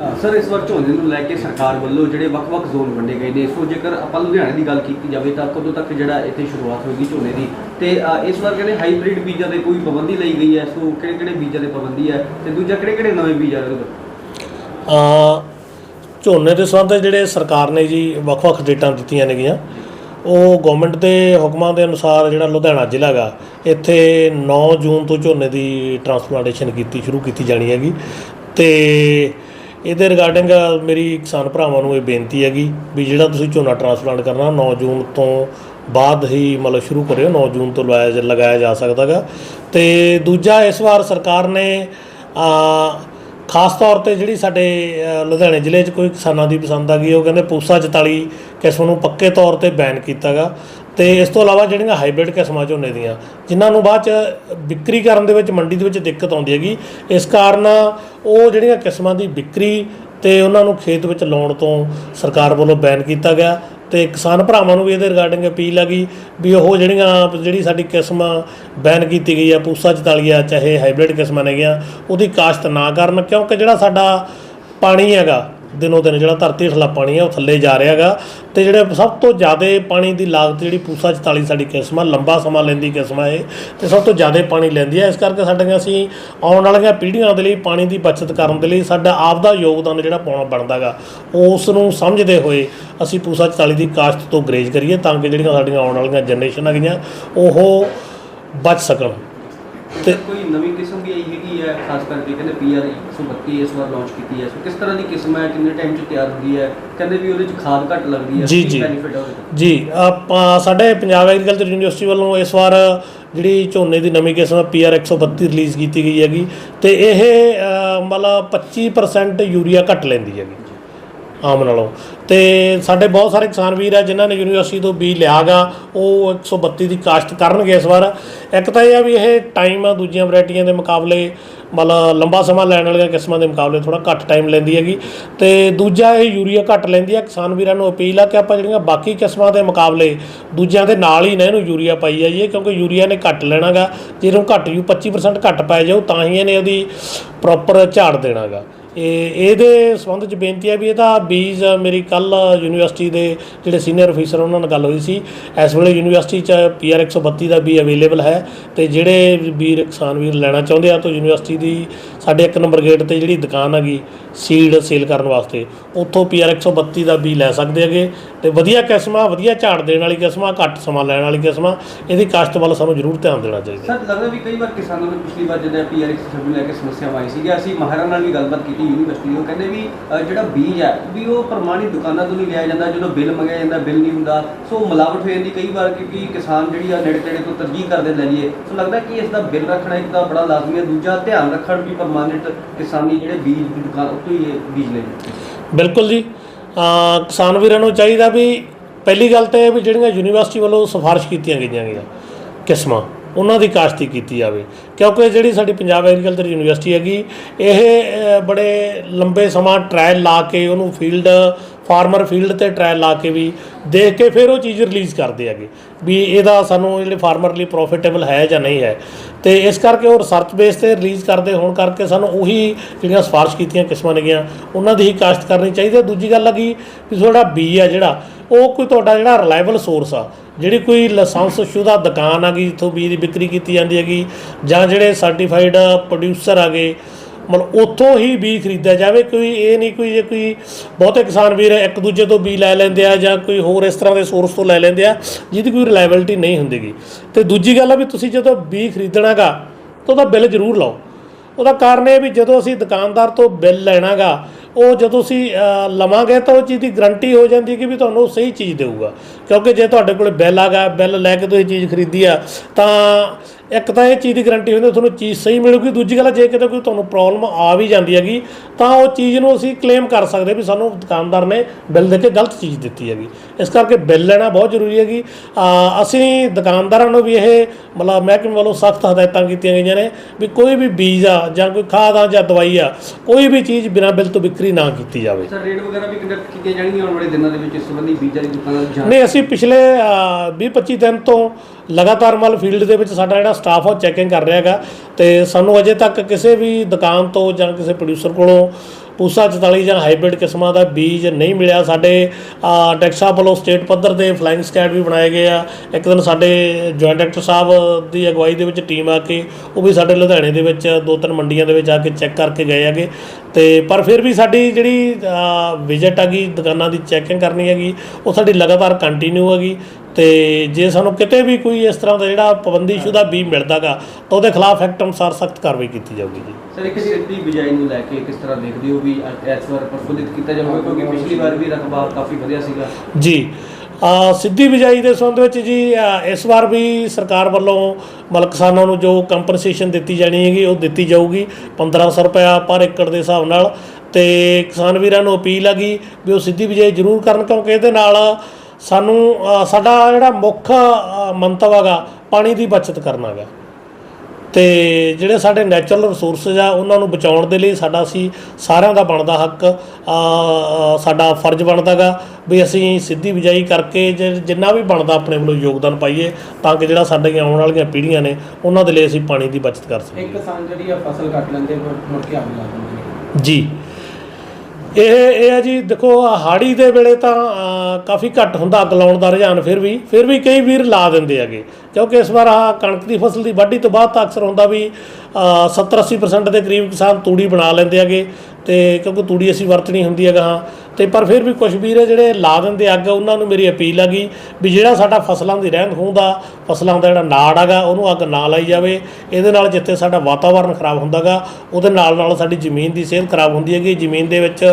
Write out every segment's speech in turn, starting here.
Sir, ਇਸ ਵਾਰ ਝੋਨੇ ਨੂੰ ਲੈ ਕੇ ਸਰਕਾਰ ਵੱਲੋਂ ਜਿਹੜੇ ਵੱਖ-ਵੱਖ ਜ਼ੋਨ ਵੰਡੇ ਗਏ ਨੇ, ਸੋ ਜੇਕਰ ਆਪਾਂ ਲੁਧਿਆਣੇ ਦੀ ਗੱਲ ਕੀਤੀ ਜਾਵੇ ਤਾਂ ਕਦੋਂ ਤੱਕ ਜਿਹੜਾ ਇੱਥੇ ਸ਼ੁਰੂਆਤ ਹੋਏਗੀ ਝੋਨੇ ਦੀ? ਤੇ ਇਸ ਵਾਰ ਕਹਿੰਦੇ ਹਾਈਬ੍ਰਿਡ ਬੀਜਾਂ ਦੇ ਕੋਈ ਪਾਬੰਦੀ ਲਈ ਗਈ ਹੈ, ਸੋ ਕਿਹੜੇ-ਕਿਹੜੇ ਬੀਜਾਂ ਦੇ ਪਾਬੰਦੀ ਹੈ ਤੇ ਦੂਜਾ ਕਿਹੜੇ-ਕਿਹੜੇ ਨਵੇਂ ਬੀਜ ਆ ਰਹੇ ਆ ਝੋਨੇ ਦੇ ਸੰਬੰਧ ਜਿਹੜੇ ਸਰਕਾਰ ਨੇ ਜੀ ਵੱਖ-ਵੱਖ ਡੇਟਾਂ ਦਿੱਤੀਆਂ ਨੇਗੀਆਂ। ਉਹ ਗਵਰਨਮੈਂਟ ਦੇ ਹੁਕਮਾਂ ਦੇ ਅਨੁਸਾਰ ਜਿਹੜਾ ਲੁਧਿਆਣਾ ਜ਼ਿਲ੍ਹਾ ਹੈਗਾ, ਇੱਥੇ 9 ਜੂਨ ਤੋਂ ਝੋਨੇ ਦੀ ਟਰਾਂਸਪਲਾਂਟੇਸ਼ਨ ਕੀਤੀ, ਸ਼ੁਰੂ ਕੀਤੀ ਜਾਣੀ ਹੈਗੀ। ਤੇ ਇਹਦੇ ਰਿਗਾਰਡਿੰਗ ਮੇਰੀ ਕਿਸਾਨ ਭਰਾਵਾਂ ਨੂੰ ਇਹ ਬੇਨਤੀ ਹੈਗੀ ਵੀ ਜਿਹੜਾ ਤੁਸੀਂ ਝੋਨਾ ਟ੍ਰਾਂਸਪਲਾਂਟ ਕਰਨਾ 9 ਜੂਨ ਤੋਂ ਬਾਅਦ ਹੀ ਮਤਲਬ ਸ਼ੁਰੂ ਕਰਿਓ 9 ਜੂਨ ਤੋਂ ਲਗਾਇਆ ਜਾ- ਲਗਾਇਆ ਜਾ ਸਕਦਾਗਾ ਤੇ ਦੂਜਾ, ਇਸ ਵਾਰ ਸਰਕਾਰ ਨੇ ਆ ਖਾਸ ਤੌਰ ਤੇ ਜਿਹੜੀ ਸਾਡੇ ਲੁਧਿਆਣੇ ਜ਼ਿਲ੍ਹੇ 'ਚ ਕੋਈ ਕਿਸਾਨਾਂ ਦੀ ਪਸੰਦ ਆ ਗਈ, ਉਹ ਕਹਿੰਦੇ ਪੂਸਾ 44 ਕਿਸਮ ਨੂੰ ਪੱਕੇ ਤੌਰ ਤੇ ਬੈਨ ਕੀਤਾਗਾ ਤੇ ਇਸ ਤੋਂ ਇਲਾਵਾ ਜਿਹੜੀਆਂ ਹਾਈਬ੍ਰਿਡ ਕਿਸਮਾਂ ਝੋਨੇ ਦੀਆਂ, ਜਿਨ੍ਹਾਂ ਨੂੰ ਬਾਅਦ 'ਚ ਵਿਕਰੀ ਕਰਨ ਦੇ ਵਿੱਚ ਮੰਡੀ ਦੇ ਵਿੱਚ ਦਿੱਕਤ ਆਉਂਦੀ ਹੈਗੀ, ਇਸ ਕਾਰਨ ਉਹ ਜਿਹੜੀਆਂ ਕਿਸਮਾਂ ਦੀ ਵਿਕਰੀ ਤੇ ਉਹਨਾਂ ਨੂੰ ਖੇਤ ਵਿੱਚ ਲਾਉਣ ਤੋਂ ਸਰਕਾਰ ਵੱਲੋਂ ਬੈਨ ਕੀਤਾ ਗਿਆ ਤੇ ਕਿਸਾਨ ਭਰਾਵਾਂ ਨੂੰ ਵੀ ਇਹਦੇ ਰਿਗਾਰਡਿੰਗ ਅਪੀਲ ਹੈਗੀ ਵੀ ਉਹ ਜਿਹੜੀਆਂ, ਜਿਹੜੀ ਸਾਡੀ ਕਿਸਮ ਬੈਨ ਕੀਤੀ ਗਈ ਆ, ਪੂਸਾ 44 ਆ, ਚਾਹੇ ਹਾਈਬ੍ਰਿਡ ਕਿਸਮਾਂ ਨੇਗੀਆਂ, ਉਹਦੀ ਕਾਸ਼ਤ ਨਾ ਕਰਨ, ਕਿਉਂਕਿ ਜਿਹੜਾ ਸਾਡਾ ਪਾਣੀ ਹੈਗਾ ਦਿਨੋ ਦਿਨ ਜਿਹੜਾ ਧਰਤੀ ਹੇਠਲਾ ਪਾਣੀ ਹੈ ਉਹ ਥੱਲੇ ਜਾ ਰਿਹਾ ਹੈਗਾ ਤੇ ਜਿਹੜੇ ਸਭ ਤੋਂ ਜ਼ਿਆਦਾ ਪਾਣੀ ਦੀ ਲਾਗਤ ਜਿਹੜੀ ਪੂਸਾ 44 ਸਾਡੀ ਕਿਸਮ ਆ, ਲੰਬਾ ਸਮਾਂ ਲੈਂਦੀ ਕਿਸਮਾਂ ਇਹ, ਤੇ ਸਭ ਤੋਂ ਜ਼ਿਆਦਾ ਪਾਣੀ ਲੈਂਦੀ ਹੈ ਇਸ ਕਰਕੇ ਸਾਡੀਆਂ ਅਸੀਂ ਆਉਣ ਵਾਲੀਆਂ ਪੀੜ੍ਹੀਆਂ ਦੇ ਲਈ ਪਾਣੀ ਦੀ ਬਚਤ ਕਰਨ ਦੇ ਲਈ ਸਾਡਾ ਆਪ ਦਾ ਯੋਗਦਾਨ ਜਿਹੜਾ ਪਾਉਣਾ ਬਣਦਾਗਾ, ਉਸ ਨੂੰ ਸਮਝਦੇ ਹੋਏ ਅਸੀਂ ਪੂਸਾ 44 ਦੀ ਕਾਸ਼ਤ ਤੋਂ ਗਰੇਜ ਕਰੀਏ ਤਾਂ ਕਿ ਜਿਹੜੀਆਂ ਸਾਡੀਆਂ ਆਉਣ ਵਾਲੀਆਂ ਜਨਰੇਸ਼ਨ ਹੈਗੀਆਂ, ਉਹ ਬਚ ਸਕਣ। ਤੇ ਕੋਈ ਨਵੀਂ ਕਿਸਮ ਵੀ ਆਈ ਹੈਗੀ ਹੈ ਖਾਸ ਕਰਕੇ ਕਹਿੰਦੇ ਪੀਆਰ 132 ਇਸ ਵਾਰ ਲਾਂਚ ਕੀਤੀ ਹੈ। ਸੋ ਕਿਸ ਤਰ੍ਹਾਂ ਦੀ ਕਿਸਮ ਹੈ ਕਿੰਨੇ ਟਾਈਮ 'ਚ ਤਿਆਰ ਹੁੰਦੀ ਹੈ? ਕਹਿੰਦੇ ਵੀ ਉਹਦੇ 'ਚ ਖਾਦ ਘੱਟ ਲੱਗਦੀ ਹੈ ਜੀ, ਜੀ। ਜੀ ਆਪਾਂ ਸਾਡੇ ਪੰਜਾਬ ਐਗਰੀਕਲਚਰ ਯੂਨੀਵਰਸਿਟੀ ਵੱਲੋਂ ਇਸ ਵਾਰ ਜਿਹੜੀ ਝੋਨੇ ਦੀ ਨਵੀਂ ਕਿਸਮ ਪੀਆਰ 132 ਰਿਲੀਜ਼ ਕੀਤੀ ਗਈ ਹੈਗੀ ਤੇ ਇਹ ਮਤਲਬ 25% ਯੂਰੀਆ ਘੱਟ ਲੈਂਦੀ ਹੈਗੀ। ਆਮ ਨਾਲੋਂ। ਤੇ ਸਾਡੇ ਬਹੁਤ ਸਾਰੇ ਕਿਸਾਨ ਵੀਰ ਆ, ਜਿਨ੍ਹਾਂ ਨੇ ਯੂਨੀਵਰਸਿਟੀ ਤੋਂ ਬੀਜ ਲਿਆਗਾ, ਉਹ 132 ਦੀ ਕਾਸ਼ਤ ਕਰਨਗੇ ਇਸ ਵਾਰ। ਇੱਕ ਤਾਂ ਇਹ ਆ ਵੀ ਇਹ ਟਾਈਮ ਆ, ਦੂਜੀਆਂ ਵੈਰਾਈਟੀਆਂ ਦੇ ਮੁਕਾਬਲੇ, ਮਤਲਬ ਲੰਬਾ ਸਮਾਂ ਲੈਣ ਵਾਲੀਆਂ ਕਿਸਮਾਂ ਦੇ ਮੁਕਾਬਲੇ ਥੋੜਾ ਘੱਟ ਟਾਈਮ ਲੈਂਦੀ ਹੈਗੀ। ਤੇ ਦੂਜਾ ਇਹ ਯੂਰੀਆ ਘੱਟ ਲੈਂਦੀ ਆ, ਕਿਸਾਨ ਵੀਰਾਂ ਨੂੰ ਅਪੀਲ ਆ ਕਿ ਆਪਾਂ ਜਿਹੜੀਆਂ ਬਾਕੀ ਕਿਸਮਾਂ ਦੇ ਮੁਕਾਬਲੇ, ਦੂਜਿਆਂ ਦੇ ਨਾਲ ਹੀ ਨਾ ਇਹਨੂੰ ਯੂਰੀਆ ਪਾਈ ਜਾਈਏ, ਕਿਉਂਕਿ ਯੂਰੀਆ ਨੇ ਘੱਟ ਲੈਣਾਗਾ। ਜੇ ਇਹਨੂੰ ਘੱਟ ਯੂ 25% ਘੱਟ ਪਾਇਆ ਜਾਊ, ਤਾਂ ਹੀ ਇਹਨੇ ਉਹਦੀ ਪ੍ਰੋਪਰ ਝਾੜ ਦੇਣਾਗਾ। ਇਹ ਇਹਦੇ ਸੰਬੰਧ ਚ ਬੇਨਤੀ ਹੈ ਵੀ ਇਹਦਾ ਬੀਜ ਮੇਰੀ ਕੱਲ ਯੂਨੀਵਰਸਿਟੀ ਦੇ ਜਿਹੜੇ ਸੀਨੀਅਰ ਅਫੀਸਰ ਉਹਨਾਂ ਨਾਲ ਗੱਲ ਹੋਈ ਸੀ। ਇਸ ਵੇਲੇ ਯੂਨੀਵਰਸਿਟੀ ਚ ਪੀਆਰ 132 ਦਾ ਬੀ ਅਵੇਲੇਬਲ ਹੈ ਤੇ ਜਿਹੜੇ ਵੀਰ ਕਿਸਾਨ ਵੀਰ ਲੈਣਾ ਚਾਹੁੰਦੇ ਆ ਤਾਂ ਯੂਨੀਵਰਸਿਟੀ ਦੀ ਸਾਡੇ ਇੱਕ ਨੰਬਰ ਗੇਟ ਤੇ ਜਿਹੜੀ ਦੁਕਾਨ ਹੈਗੀ ਸੀਡ ਸੇਲ ਕਰਨ ਵਾਸਤੇ। ਉੱਥੋਂ ਪੀਆਰ 132 ਦਾ ਬੀ ਲੈ ਸਕਦੇ ਹੈਗੇ। ਤੇ ਵਧੀਆ ਕਿਸਮਾਂ ਵਧੀਆ ਝਾੜ ਦੇਣ ਵਾਲੀ ਕਿਸਮਾਂ ਘੱਟ ਸਮਾਂ ਲੈਣ ਵਾਲੀ ਕਿਸਮਾਂ ਇਹਦੀ ਕਾਸ਼ਤ ਵੱਲ ਸਾਨੂੰ ਜ਼ਰੂਰ ਧਿਆਨ ਦੇਣਾ ਚਾਹੀਦਾ। ਸਰ ਲੱਗਦਾ ਵੀ ਕਈ ਵਾਰ ਕਿਸਾਨਾਂ ਨੂੰ ਪਿਛਲੀ ਵਾਰ ਜਦੋਂ ਪੀਆਰ 126 ਲੈ ਕੇ ਸਮੱਸਿਆ ਆਈ ਸੀਗੀ ਅਸੀਂ ਮਾਹਿਰਾਂ ਨਾਲ ਵੀ ਗੱਲਬਾਤ ਕੀਤੀ ਯੂਨੀਵਰਸਿਟੀ ਉਹ ਕਹਿੰਦੇ ਵੀ ਅ, ਜਿਹੜਾ ਬੀਜ ਹੈ ਵੀ ਉਹ ਪ੍ਰਮਾਣਿਤ ਦੁਕਾਨਾਂ ਤੋਂ ਨਹੀਂ ਲਿਆ ਜਾਂਦਾ ਜਦੋਂ ਬਿੱਲ ਮੰਗਿਆ ਜਾਂਦਾ ਬਿੱਲ ਨਹੀਂ ਹੁੰਦਾ ਸੋ ਮਿਲਾਵਟ ਹੋ ਜਾਂਦੀ ਕਈ ਵਾਰ ਕਿਉਂਕਿ ਕਿਸਾਨ ਜਿਹੜੀ ਆ ਨੇੜੇ ਤੇੜੇ ਤੋਂ ਤਰਜੀਹ ਕਰਦੇ ਲੈ ਲਈਏ। ਸੋ ਲੱਗਦਾ ਕਿ ਇਸ ਦਾ ਬਿੱਲ ਰੱਖਣਾ ਇੱਕ ਤਾਂ ਬੜਾ ਲਾਜ਼ਮੀ ਹੈ ਦੂਜਾ ਧਿਆਨ ਰੱਖਣ ਵੀ ਪ੍ਰਮਾਣਿਤ ਕਿਸਾਨੀ ਜਿਹੜੇ ਬੀਜ ਦੀ ਦੁਕਾਨ ਉੱਥੋਂ ਹੀ ਇਹ ਬੀਜ ਲੈਣ ਬਿਲਕੁਲ ਜੀ। ਅਹ ਕਿਸਾਨ ਵੀਰਾਂ ਨੂੰ ਚਾਹੀਦਾ ਵੀ ਪਹਿਲੀ ਗੱਲ ਤਾਂ ਇਹ ਵੀ ਜਿਹੜੀਆਂ ਯੂਨੀਵਰਸਿਟੀ ਵੱਲੋਂ ਸਿਫਾਰਿਸ਼ ਕੀਤੀਆਂ ਗਈਆਂ ਗਈਆਂ ਕਿਸਮਾਂ ਉਹਨਾਂ ਦੀ ਕਾਸ਼ਤੀ ਕੀਤੀ ਜਾਵੇ। ਕਿਉਂਕਿ ਜਿਹੜੀ ਸਾਡੀ ਪੰਜਾਬ ਐਗਰੀਕਲਚਰ ਯੂਨੀਵਰਸਿਟੀ ਹੈਗੀ ਇਹ ਅਹ, ਬੜੇ ਲੰਬੇ ਸਮਾਂ ਟ੍ਰਾਇਲ ਲਾ ਕੇ ਉਹਨੂੰ ਫੀਲਡ ਫਾਰਮਰ ਫੀਲਡ ਤੇ ਟ੍ਰਾਇਲ ਲਾ ਕੇ ਵੀ ਦੇਖ ਕੇ ਫਿਰ ਉਹ ਚੀਜ਼ ਰਿਲੀਜ਼ ਕਰਦੇ ਹੈਗੇ ਵੀ ਇਹਦਾ ਸਾਨੂੰ ਜਿਹੜੇ ਫਾਰਮਰ ਲਈ ਪ੍ਰੋਫਿਟੇਬਲ ਹੈ ਜਾਂ ਨਹੀਂ ਹੈ। ਤੇ ਇਸ ਕਰਕੇ ਉਹ ਰਿਸਰਚ ਬੇਸ ਤੇ ਰਿਲੀਜ਼ ਕਰਦੇ ਹੋਣ ਕਰਕੇ ਸਾਨੂੰ ਉਹੀ ਜਿਹੜੀਆਂ ਸਿਫਾਰਿਸ਼ ਕੀਤੀਆਂ ਕਿਸਮਾਂ ਨੇਗੀਆਂ, ਉਹਨਾਂ ਦੀ ਹੀ ਕਾਸ਼ਤ ਕਰਨੀ ਚਾਹੀਦੀ ਹੈ। ਦੂਜੀ ਗੱਲ ਹੈਗੀ ਵੀ ਤੁਹਾਡਾ ਬੀ ਆ ਜਿਹੜਾ, ਉਹ ਕੋਈ ਤੁਹਾਡਾ ਜਿਹੜਾ ਰਿਲਾਇਬਲ ਸੋਰਸ ਆ, ਜਿਹੜੀ ਕੋਈ ਲਾਇਸੈਂਸ ਸ਼ੁਦਾ ਦੁਕਾਨ ਆ ਗਈ ਜਿੱਥੋਂ ਬੀਜ ਦੀ ਵਿਕਰੀ ਕੀਤੀ ਜਾਂਦੀ ਹੈਗੀ ਜਾਂ ਜਿਹੜੇ ਸਰਟੀਫਾਈਡ ਪ੍ਰੋਡਿਊਸਰ ਆ ਗਏ ਮਤਲਬ ਉੱਥੋਂ ਹੀ ਬੀਜ ਖਰੀਦਿਆ ਜਾਵੇ, ਕੋਈ ਇਹ ਨਹੀਂ ਕੋਈ ਜੇ ਕੋਈ ਬਹੁਤੇ ਕਿਸਾਨ ਵੀਰ ਇੱਕ ਦੂਜੇ ਤੋਂ ਬੀਜ ਲੈ ਲੈਂਦੇ ਆ ਜਾਂ ਕੋਈ ਹੋਰ ਇਸ ਤਰ੍ਹਾਂ ਦੇ ਸੋਰਸ ਤੋਂ ਲੈ ਲੈਂਦੇ ਆ, ਜਿਹਦੀ ਕੋਈ ਰਿਲਾਇਬਿਲਟੀ ਨਹੀਂ ਹੁੰਦੀਗੀ। ਤੇ ਦੂਜੀ ਗੱਲ ਆ ਵੀ ਤੁਸੀਂ ਜਦੋਂ ਬੀਜ ਖਰੀਦਣਾਗਾ, ਤਾਂ ਉਹਦਾ ਬਿੱਲ ਜ਼ਰੂਰ ਲਾਓ। ਉਹਦਾ ਕਾਰਨ ਇਹ ਵੀ ਜਦੋਂ ਅਸੀਂ ਦੁਕਾਨਦਾਰ ਤੋਂ ਬਿੱਲ ਲੈਣਾਗਾ, ਉਹ ਜਦੋਂ ਅਸੀਂ ਲਵਾਂਗੇ ਤਾਂ ਉਹ ਚੀਜ਼ ਦੀ ਗਰੰਟੀ ਹੋ ਜਾਂਦੀ ਕਿ ਵੀ ਤੁਹਾਨੂੰ ਸਹੀ ਚੀਜ਼ ਦੇਊਗਾ। ਕਿਉਂਕਿ ਜੇ ਤੁਹਾਡੇ ਕੋਲ ਬਿੱਲ ਆਗਾ, ਬਿੱਲ ਲੈ ਕੇ ਤੁਸੀਂ ਚੀਜ਼ ਖਰੀਦੀ ਆ, ਤਾਂ ਇੱਕ ਤਾਂ ਇਹ ਚੀਜ਼ ਦੀ ਗਰੰਟੀ ਹੁੰਦੀ ਤੁਹਾਨੂੰ ਚੀਜ਼ ਸਹੀ ਮਿਲੂਗੀ ਦੂਜੀ ਗੱਲ ਜੇ ਕਿਤੇ ਕੋਈ ਤੁਹਾਨੂੰ ਪ੍ਰੋਬਲਮ ਆ ਵੀ ਜਾਂਦੀ ਹੈਗੀ ਤਾਂ ਉਹ ਚੀਜ਼ ਨੂੰ ਅਸੀਂ ਕਲੇਮ ਕਰ ਸਕਦੇ ਵੀ ਸਾਨੂੰ ਦੁਕਾਨਦਾਰ ਨੇ ਬਿੱਲ ਦੇ ਕੇ ਗਲਤ ਚੀਜ਼ ਦਿੱਤੀ ਹੈਗੀ। ਇਸ ਕਰਕੇ ਬਿੱਲ ਲੈਣਾ ਬਹੁਤ ਜ਼ਰੂਰੀ ਹੈਗੀ। ਅਸੀਂ ਦੁਕਾਨਦਾਰਾਂ ਨੂੰ ਵੀ ਇਹ ਮਤਲਬ ਮਹਿਕਮੇ ਵੱਲੋਂ ਸਖਤ ਹਦਾਇਤਾਂ ਕੀਤੀਆਂ ਗਈਆਂ ਨੇ ਵੀ ਕੋਈ ਵੀ ਬੀਜ ਆ ਜਾਂ ਕੋਈ ਖਾਦ ਆ ਜਾਂ ਦਵਾਈ ਆ ਕੋਈ ਵੀ ਚੀਜ਼ ਬਿਨਾਂ ਬਿੱਲ ਤੋਂ ਵਿਕਰੀ ਨਾ ਕੀਤੀ ਜਾਵੇ। ਸਰ ਰੇਟ ਵਗੈਰਾ ਵੀ ਕੰਡਕਟ ਕੀਤੀਆਂ ਜਾਣਗੀਆਂ ਆਉਣ ਵਾਲੇ ਦਿਨਾਂ ਦੇ ਵਿੱਚ ਇਸ ਸੰਬੰਧੀ ਬੀਜਾਂ ਦੀ ਦੁਕਾਨਾਂ ਦੀ ਜਾਂਚ? ਨਹੀਂ ਅਸੀਂ ਪਿਛਲੇ 20-25 ਦਿਨ ਤੋਂ ਲਗਾਤਾਰ ਮਲ ਫੀਲਡ ਦੇ ਵਿੱਚ ਸਾਡਾ ਜਿਹੜਾ ਸਟਾਫ ਉਹ ਚੈਕਿੰਗ ਕਰ ਰਿਹਾ ਹੈਗਾ ਤੇ ਸਾਨੂੰ ਅਜੇ ਤੱਕ ਕਿਸੇ ਵੀ ਦੁਕਾਨ ਤੋਂ ਜਾਂ ਕਿਸੇ ਪ੍ਰੋਡਿਊਸਰ ਕੋਲੋਂ ਪੂਸਾ 44 ਜਾਂ ਹਾਈਬ੍ਰਿਡ ਕਿਸਮਾਂ ਦਾ ਬੀਜ ਨਹੀਂ ਮਿਲਿਆ। ਸਾਡੇ ਅ, ਡਾਕਟਰ ਵੱਲੋਂ ਸਟੇਟ ਪੱਧਰ ਤੇ ਫਲਾਈਂਗ ਸਕੈਡ ਵੀ ਬਣਾਏ ਗਏ ਆ। ਇੱਕ ਦਿਨ ਸਾਡੇ ਜੁਆਇੰਟ ਡਾਇਰੈਕਟਰ ਸਾਹਿਬ ਦੀ ਅਗਵਾਈ ਦੇ ਵਿੱਚ ਟੀਮ ਆ ਕੇ ਉਹ ਵੀ ਸਾਡੇ ਲੁਧਿਆਣੇ ਦੇ ਵਿੱਚ ਦੋ ਤਿੰਨ ਮੰਡੀਆਂ ਦੇ ਵਿੱਚ ਆ ਕੇ ਚੈੱਕ ਕਰਕੇ ਗਏ ਹੈਗੇ। ਤੇ ਪਰ ਫਿਰ ਵੀ ਸਾਡੀ ਜਿਹੜੀ ਵਿਜ਼ਿਟ ਹੈਗੀ ਦੁਕਾਨਾਂ ਦੀ ਚੈਕਿੰਗ ਕਰਨੀ ਹੈਗੀ ਉਹ ਸਾਡੀ ਲਗਾਤਾਰ ਕੰਟੀਨਿਊ ਹੈਗੀ। ਤੇ ਜੇ ਸਾਨੂੰ ਕਿਤੇ ਵੀ ਕੋਈ ਇਸ ਤਰ੍ਹਾਂ ਦਾ ਜਿਹੜਾ ਪਾਬੰਦੀਸ਼ੁਦਾ ਬੀਜ ਮਿਲਦਾਗਾ ਤਾਂ ਉਹਦੇ ਖਿਲਾਫ ਐਕਟ ਅਨੁਸਾਰ ਸਖਤ ਕਾਰਵਾਈ ਕੀਤੀ ਜਾਊਗੀ ਜੀ। ਸਰ ਇੱਕ ਸਿੱਧੀ ਬਿਜਾਈ ਨੂੰ ਲੈ ਕੇ ਕਿਸ ਤਰ੍ਹਾਂ ਦੇਖਦੇ ਹੋ ਵੀ ਇਸ ਵਾਰ ਪ੍ਰਫੁੱਲਿਤ ਕੀਤਾ ਜਾਊਗਾ? ਕਿਉਂਕਿ ਪਿਛਲੀ ਵਾਰ ਵੀ ਰਕਬਾ ਕਾਫੀ ਵਧੀਆ ਸੀਗਾ। ਜੀ ਸਿੱਧੀ ਬਿਜਾਈ ਦੇ ਸੰਬੰਧ ਵਿੱਚ ਜੀ ਇਸ ਵਾਰ ਵੀ ਸਰਕਾਰ ਵੱਲੋਂ ਮਤਲਬ ਕਿਸਾਨਾਂ ਨੂੰ ਜੋ ਕੰਪਨਸੇਸ਼ਨ ਦਿੱਤੀ ਜਾਣੀ ਹੈਗੀ ਉਹ ਦਿੱਤੀ ਜਾਊਗੀ। 1500 ਰੁਪਇਆ ਪਰ ਏਕੜ ਦੇ ਹਿਸਾਬ ਨਾਲ। ਤੇ ਕਿਸਾਨ ਵੀਰਾਂ ਨੂੰ ਅਪੀਲ ਹੈਗੀ ਵੀ ਉਹ ਸਿੱਧੀ ਬਿਜਾਈ ਜ਼ਰੂਰ ਕਰਨ ਕਿਉਂਕਿ ਇਹਦੇ ਨਾਲ ਸਾਨੂੰ ਸਾਡਾ ਜਿਹੜਾ ਮੁੱਖ ਮੰਤਵ ਹੈਗਾ ਪਾਣੀ ਦੀ ਬਚਤ ਕਰਨਾ ਹੈਗਾ। ਤੇ ਜਿਹੜੇ ਸਾਡੇ ਨੈਚੁਰਲ ਰਿਸੋਰਸਸ ਆ ਉਹਨਾਂ ਨੂੰ ਬਚਾਉਣ ਦੇ ਲਈ ਸਾਡਾ ਸੀ ਸਾਰਿਆਂ ਦਾ ਬਣਦਾ ਹੱਕ ਸਾਡਾ ਫਰਜ਼ ਬਣਦਾਗਾ ਵੀ ਅਸੀਂ ਸਿੱਧੀ ਬਿਜਾਈ ਕਰਕੇ ਜਿੰਨਾ ਵੀ ਬਣਦਾ ਆਪਣੇ ਵੱਲੋਂ ਯੋਗਦਾਨ ਪਾਈਏ ਤਾਂ ਕਿ ਜਿਹੜਾ ਸਾਡੀਆਂ ਆਉਣ ਵਾਲੀਆਂ ਪੀੜ੍ਹੀਆਂ ਨੇ ਉਹਨਾਂ ਦੇ ਲਈ ਅਸੀਂ ਪਾਣੀ ਦੀ ਬਚਤ ਕਰ ਸਕੀਏ। ਇੱਕ ਕਿਸਾਨ ਜਿਹੜੀ ਆ ਫਸਲ ਕੱਟ ਲੈਂਦੇ ਮੁੜ ਕੇ ਨੇ ਜੀ। ਇਹ ਇਹ ਹੈ ਜੀ, ਦੇਖੋ ਹਾੜੀ ਦੇ ਵੇਲੇ ਤਾਂ ਕਾਫੀ ਘੱਟ ਹੁੰਦਾ ਅੱਗ ਲਾਉਣ ਦਾ ਰੁਝਾਨ ਫਿਰ ਵੀ। ਫਿਰ ਵੀ ਕਈ ਵੀਰ ਲਾ ਦਿੰਦੇ ਹੈਗੇ। ਕਿਉਂਕਿ ਇਸ ਵਾਰ ਆਹ ਕਣਕ ਦੀ ਫਸਲ ਦੀ ਵਾਢੀ ਤੋਂ ਬਾਅਦ ਤਾਂ ਅਕਸਰ ਹੁੰਦਾ ਵੀ 70 80% ਦੇ ਕਰੀਬ ਕਿਸਾਨ ਤੂੜੀ ਬਣਾ ਲੈਂਦੇ ਹੈਗੇ। ਤੇ ਕਿਉਂਕਿ ਤੂੜੀ ਅਸੀਂ ਵਰਤਣੀ ਹੁੰਦੀ ਹੈਗਾ, ਹਾਂ। ਤੇ ਪਰ ਫਿਰ ਵੀ ਕੁਝ ਵੀਰ ਜਿਹੜੇ ਲਾ ਦਿੰਦੇ ਅੱਗ, ਉਹਨਾਂ ਨੂੰ ਮੇਰੀ ਅਪੀਲ ਹੈਗੀ ਵੀ ਜਿਹੜਾ ਸਾਡਾ ਫਸਲਾਂ ਦੀ ਰਹਿੰਦ ਖੂੰਹਦ ਫਸਲਾਂ ਦਾ ਜਿਹੜਾ ਨਾੜ ਹੈਗਾ, ਉਹਨੂੰ ਅੱਗ ਨਾ ਲਾਈ ਜਾਵੇ। ਇਹਦੇ ਨਾਲ ਜਿੱਥੇ ਸਾਡਾ ਵਾਤਾਵਰਣ ਖਰਾਬ ਹੁੰਦਾਗਾ ਉਹਦੇ ਨਾਲ ਨਾਲ ਸਾਡੀ ਜ਼ਮੀਨ ਦੀ ਸਿਹਤ ਖਰਾਬ ਹੁੰਦੀ ਹੈਗੀ। ਜ਼ਮੀਨ ਦੇ ਵਿੱਚ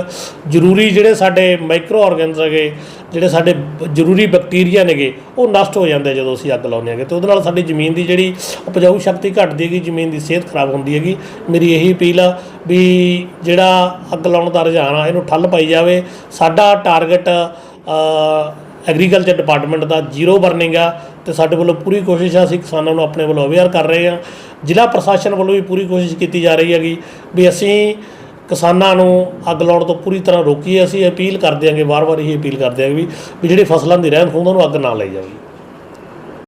ਜ਼ਰੂਰੀ ਜਿਹੜੇ ਸਾਡੇ ਮਾਈਕਰੋ ਆਰਗਨਸ ਹੈਗੇ ਜਿਹੜੇ ਸਾਡੇ ਜ਼ਰੂਰੀ ਬੈਕਟੀਰੀਆ ਨੇਗੇ, ਉਹ ਨਸ਼ਟ ਹੋ ਜਾਂਦੇ ਜਦੋਂ ਅਸੀਂ ਅੱਗ ਲਾਉਂਦੇ ਹਾਂਗੇ। ਤੇ ਉਹਦੇ ਨਾਲ ਸਾਡੀ ਜ਼ਮੀਨ ਦੀ ਜਿਹੜੀ ਉਪਜਾਊ ਸ਼ਕਤੀ ਘਟਦੀ ਹੈਗੀ, ਜ਼ਮੀਨ ਦੀ ਸਿਹਤ ਖਰਾਬ ਹੁੰਦੀ ਹੈਗੀ। ਮੇਰੀ ਇਹੀ ਅਪੀਲ ਆ ਵੀ ਜਿਹੜਾ ਅੱਗ ਲਾਉਣ ਦਾ ਰੁਝਾਨ ਆ, ਇਹਨੂੰ ਠੱਲ ਪਾਈ ਜਾਵੇ। ਸਾਡਾ ਟਾਰਗੇਟ ਐਗਰੀਕਲਚਰ ਡਿਪਾਰਟਮੈਂਟ ਦਾ ਜ਼ੀਰੋ ਬਰਨਿੰਗ ਆ ਤੇ ਸਾਡੇ ਵੱਲੋਂ ਪੂਰੀ ਕੋਸ਼ਿਸ਼ ਆ, ਅਸੀਂ ਕਿਸਾਨਾਂ ਨੂੰ ਆਪਣੇ ਵੱਲੋਂ ਅਵੇਅਰ ਕਰ ਰਹੇ ਹਾਂ ਜ਼ਿਲ੍ਹਾ ਪ੍ਰਸ਼ਾਸਨ ਵੱਲੋਂ ਵੀ ਪੂਰੀ ਕੋਸ਼ਿਸ਼ ਕੀਤੀ ਜਾ ਰਹੀ ਹੈਗੀ ਵੀ ਅਸੀਂ ਕਿਸਾਨਾਂ ਨੂੰ ਅੱਗ ਲਾਉਣ ਤੋਂ ਪੂਰੀ ਤਰ੍ਹਾਂ ਰੋਕੀਏ, ਅਸੀਂ ਅਪੀਲ ਕਰਦੇ ਹਾਂਗੇ ਵਾਰ-ਵਾਰ ਇਹ ਅਪੀਲ ਕਰਦੇ ਹਾਂ ਵੀ ਵੀ ਜਿਹੜੀ ਫਸਲਾਂ ਦੀ ਰਹਿੰਦ ਖੂੰਹਦ ਉਹਨੂੰ ਅੱਗ ਨਾ ਲਾਈ ਜਾਵੇ।